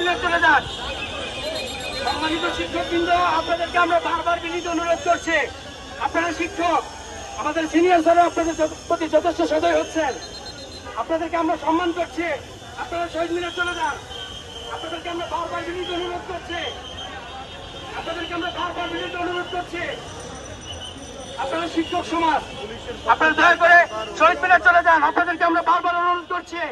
মিনার চলে যান। সম্মানিত শিক্ষকবৃন্দ, আপনাদেরকে আমরা বারবার বিনীত অনুরোধ করছি। আপনারা শিক্ষক, আমাদের সিনিয়র স্যারও আপনাদের প্রতি যথেষ্ট সদয় হচ্ছেন। আপনাদেরকে আমরা সম্মান করছি। আপনারা শহীদ মিনার চলে যান। আপনাদেরকে আমরা বারবার বিনীত অনুরোধ করছি। আপনাদেরকে আমরা বারবার বিনীত অনুরোধ করছি। আপনারা শিক্ষক সমাজ, আপনারা দয়া করে শহীদ মিনার চলে যান। আপনাদেরকে আমরা বারবার অনুরোধ করছি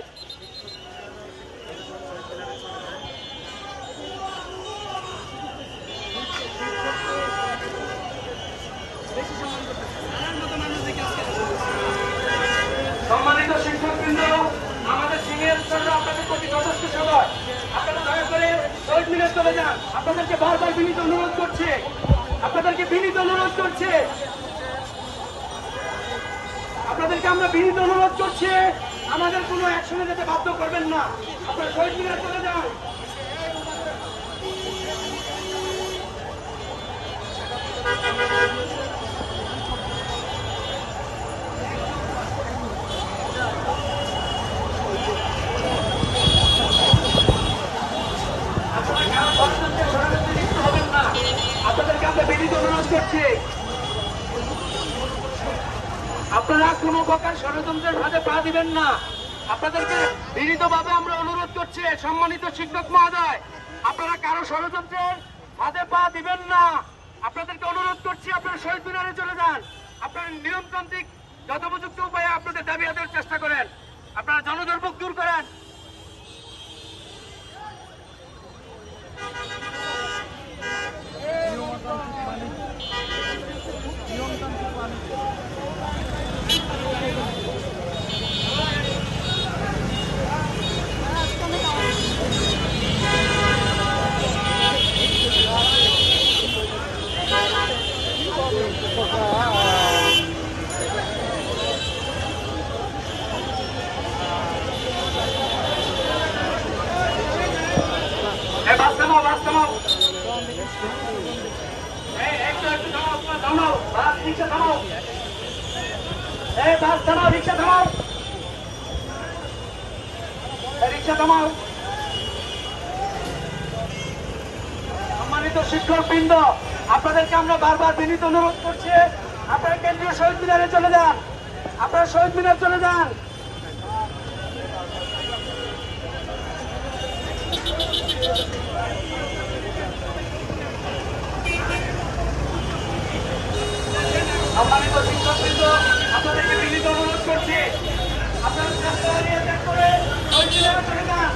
সম্মানিত শিক্ষকবৃন্দ আমাদের সিনিয়র স্যাররা আপনাদের প্রতি যথেষ্ট সদয় আপনারা দয়া করে শহীদ চলে যান। আপনাদেরকে বারবার বিনীত অনুরোধ করছে। আপনাদেরকে বিনীত অনুরোধ করছে। আপনাদেরকে আমরা বিনীত অনুরোধ করছি। আমাদের কোনো অ্যাকশনে যেতে বাধ্য করবেন না। আপনারা চলে যান আপনারা কারও ষড়যন্ত্রে ষড়যন্ত্রে লিপ্ত হবেন না আপনাদেরকে আমরা বিনীত অনুরোধ করছি আপনারা কোনো প্রকার ষড়যন্ত্রের ফাঁদে পা দিবেন না। আপনাদেরকে বিনীতভাবে আমরা অনুরোধ করছি, সম্মানিত শিক্ষক মহোদয়, আপনারা কারও ষড়যন্ত্রের ফাঁদে পা দিবেন না। আপনাদেরকে অনুরোধ করছি, আপনারা শহীদ মিনারে চলে যান। আপনারা নিয়মতান্ত্রিক, যথোপযুক্ত উপায়ে আপনাদের দাবি আদায়ের চেষ্টা করেন। আপনারা জনদুর্ভোগ দূর করেন এই বাস থামাও বাস থামাও এই একটু একটু থামাও তোমরা থামাও বাস থামাও রিক্সা থামাও রিক্সা থামাও সম্মানিত শিক্ষক বৃন্দ আপনাদেরকে আমরা বারবার বিনীত অনুরোধ করছি। আপনারা কেন্দ্রীয় শহীদ মিনারে চলে যান। আপনারা শহীদ মিনার চলে যান সম্মানিত শিক্ষকবৃন্দ আপনাদেরকে বিনীত অনুরোধ করছি আপনারা চেষ্টা চালিয়ে ত্যাগ করে শহীদ মিনারে চলে যান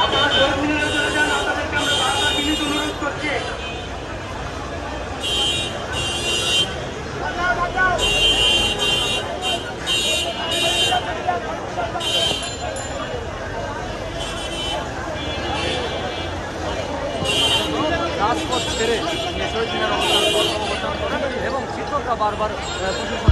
আপনারা শহীদ মিনারে চলে যান আপনাদেরকে আমরা বারবার বিনীত অনুরোধ করছি রাজপথ ছেড়ে শহীদ মিনার এবং শিক্ষকরা বারবার প্রশাসন